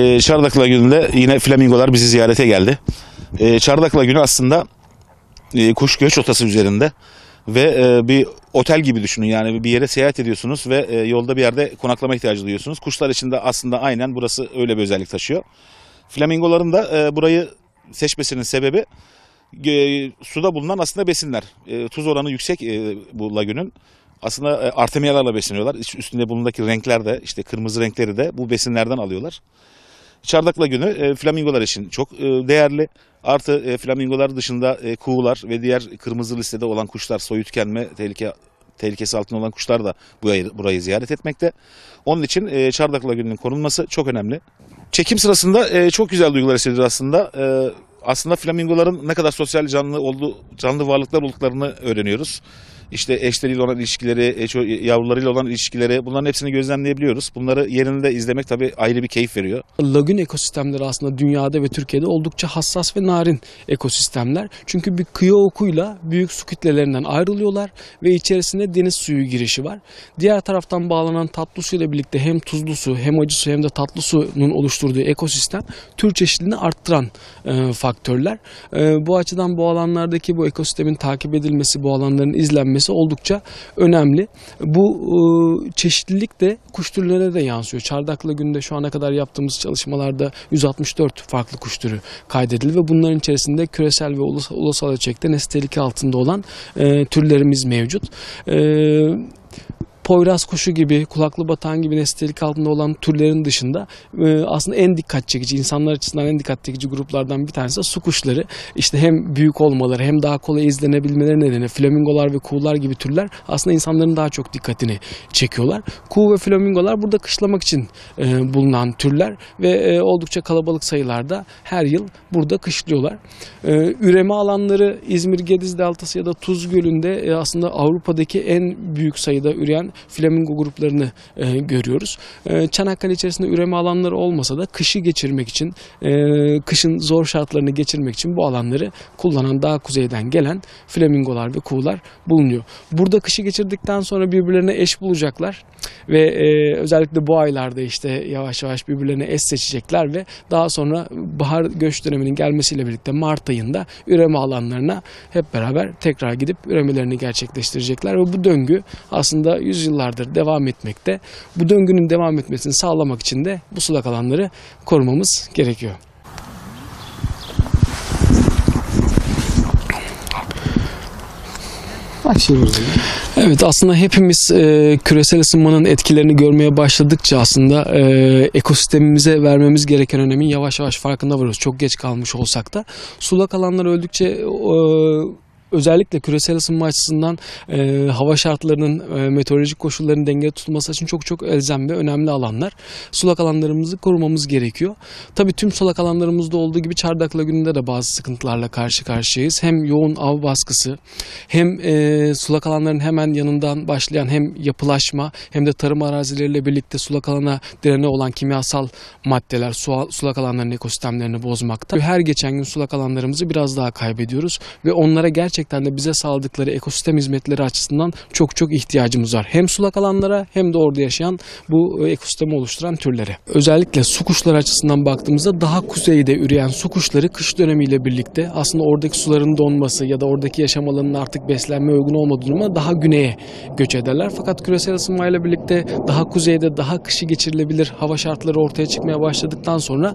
Ee, Çardak Lagünü'nde yine flamingolar bizi ziyarete geldi. Ee, Çardak Lagünü aslında e, kuş göç rotası üzerinde ve e, bir otel gibi düşünün yani bir yere seyahat ediyorsunuz ve e, yolda bir yerde konaklama ihtiyacı duyuyorsunuz. Kuşlar için de aslında aynen burası öyle bir özellik taşıyor. Flamingoların da e, burayı seçmesinin sebebi e, suda bulunan aslında besinler. E, tuz oranı yüksek e, bu lagünün. Aslında e, artemiyalarla besleniyorlar. Üstünde bulundaki renkler de işte kırmızı renkleri de bu besinlerden alıyorlar. Çardak Lagünü e, flamingolar için çok e, değerli. Artı e, flamingolar dışında e, kuğular ve diğer kırmızı listede olan kuşlar, soyu tükenme tehlike, tehlikesi altında olan kuşlar da burayı, burayı ziyaret etmekte. Onun için e, Çardak Lagünü'nün korunması çok önemli. Çekim sırasında e, çok güzel duygular hissediyoruz aslında. E, aslında flamingoların ne kadar sosyal canlı olduğu, canlı varlıklar olduklarını öğreniyoruz. İşte eşleriyle olan ilişkileri, e, yavrularıyla olan ilişkileri bunların hepsini gözlemleyebiliyoruz. Bunları yerinde izlemek tabii ayrı bir keyif veriyor. Lagün ekosistemleri aslında dünyada ve Türkiye'de oldukça hassas ve narin ekosistemler. Çünkü bir kıyı okuyla büyük su kütlelerinden ayrılıyorlar ve içerisinde deniz suyu girişi var. Diğer taraftan bağlanan tatlı su ile birlikte hem tuzlu su hem acı su hem de tatlı suyun oluşturduğu ekosistem tür çeşitliliğini arttıran e, faktörler. E, bu açıdan bu alanlardaki bu ekosistemin takip edilmesi, bu alanların izlenmesi oldukça önemli. Bu e, çeşitlilik de kuş türlerine de yansıyor. Çardak Lagün'de şu ana kadar yaptığımız çalışmalarda 164 farklı kuş türü kaydedildi ve bunların içerisinde küresel ve ulusal, ölçekte nesli tehlike altında olan e, türlerimiz mevcut. Poyraz kuşu gibi, kulaklı batan gibi nesli tehlike altında olan türlerin dışında e, aslında en dikkat çekici, insanlar açısından en dikkat çekici gruplardan bir tanesi su kuşları. İşte hem büyük olmaları hem daha kolay izlenebilmeleri nedeniyle flamingolar ve kuğular gibi türler aslında insanların daha çok dikkatini çekiyorlar. Kuğu ve flamingolar burada kışlamak için e, bulunan türler ve e, oldukça kalabalık sayılarda her yıl burada kışlıyorlar. E, üreme alanları İzmir Gediz Deltası ya da Tuz Gölü'nde e, aslında Avrupa'daki en büyük sayıda üreyen flamingo gruplarını e, görüyoruz. E, Çanakkale içerisinde üreme alanları olmasa da kışı geçirmek için, e, kışın zor şartlarını geçirmek için bu alanları kullanan daha kuzeyden gelen flamingolar ve kuğular bulunuyor. Burada kışı geçirdikten sonra birbirlerine eş bulacaklar ve e, özellikle bu aylarda işte yavaş yavaş birbirlerine eş seçecekler ve daha sonra bahar göç döneminin gelmesiyle birlikte Mart ayında üreme alanlarına hep beraber tekrar gidip üremelerini gerçekleştirecekler ve bu döngü aslında yüzyıllardır devam etmekte. Bu döngünün devam etmesini sağlamak için de bu sulak alanları korumamız gerekiyor. Başlıyoruz. Evet aslında hepimiz e, küresel ısınmanın etkilerini görmeye başladıkça aslında e, ekosistemimize vermemiz gereken önemin yavaş yavaş farkında varıyoruz. Çok geç kalmış olsak da sulak alanlar öldükçe e, özellikle küresel ısınma açısından e, hava şartlarının, e, meteorolojik koşulların dengede tutulması için çok çok elzem ve önemli alanlar. Sulak alanlarımızı korumamız gerekiyor. Tabii tüm sulak alanlarımızda olduğu gibi Çardak Lagünü'nde de bazı sıkıntılarla karşı karşıyayız. Hem yoğun av baskısı hem e, sulak alanların hemen yanından başlayan hem yapılaşma hem de tarım arazileriyle birlikte sulak alana direne olan kimyasal maddeler su, sulak alanların ekosistemlerini bozmakta. Her geçen gün sulak alanlarımızı biraz daha kaybediyoruz ve onlara gerçekten de bize sağladıkları ekosistem hizmetleri açısından çok çok ihtiyacımız var. Hem sulak alanlara hem de orada yaşayan bu e, ekosistemi oluşturan türlere. Özellikle su kuşları açısından baktığımızda daha kuzeyde üreyen su kuşları kış dönemiyle birlikte aslında oradaki suların donması ya da oradaki yaşam alanının artık beslenme uygun olmadığı durumda daha güneye göç ederler. Fakat küresel ısınmayla birlikte daha kuzeyde daha kışı geçirilebilir hava şartları ortaya çıkmaya başladıktan sonra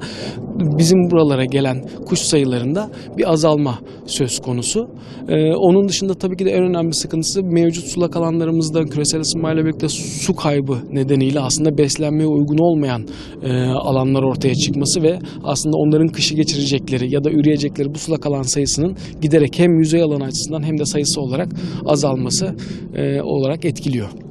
bizim buralara gelen kuş sayılarında bir azalma söz konusu. Ee, onun dışında tabii ki de en önemli sıkıntısı mevcut sulak alanlarımızda küresel ısınmayla birlikte su kaybı nedeniyle aslında beslenmeye uygun olmayan e, alanlar ortaya çıkması ve aslında onların kışı geçirecekleri ya da üreyecekleri bu sulak alan sayısının giderek hem yüzey alanı açısından hem de sayısı olarak azalması e, olarak etkiliyor.